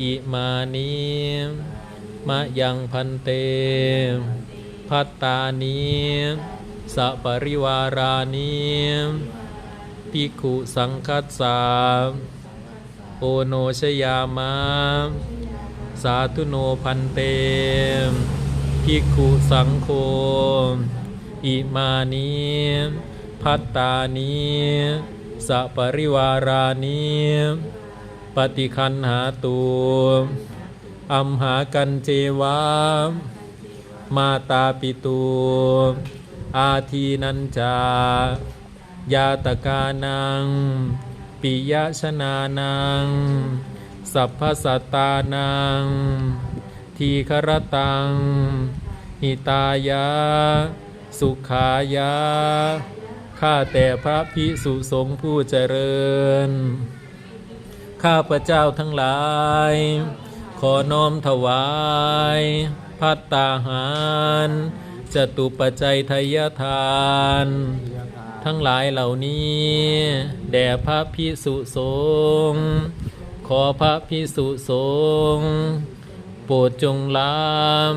อิมานิมะยังพันเต พัตตานิสัปริวารานิภิกขุสังคัสสาโอโนชยามะสาธุโนพันเตภิกขุสังโฆอิมานิพัตตานิสัปริวารานิ ปฏิคันหาตูอัมหากันเจวามาตาปิตูอาทีนันจายาตกานัง ปิยชนานัง สัพพสัตตานัง ทีครตัง หิตายะ สุขายะ ข้าแต่พระพิสุสงฆ์ผู้เจริญ ข้าพระเจ้าทั้งหลาย ขอน้อมถวายพัตตาหารจตุปัจจัยทายทาน ทั้งหลายเหล่านี้ แด่พระพิสุสงฆ์ขอพระพิสุสงฆ์โปรดจงลาม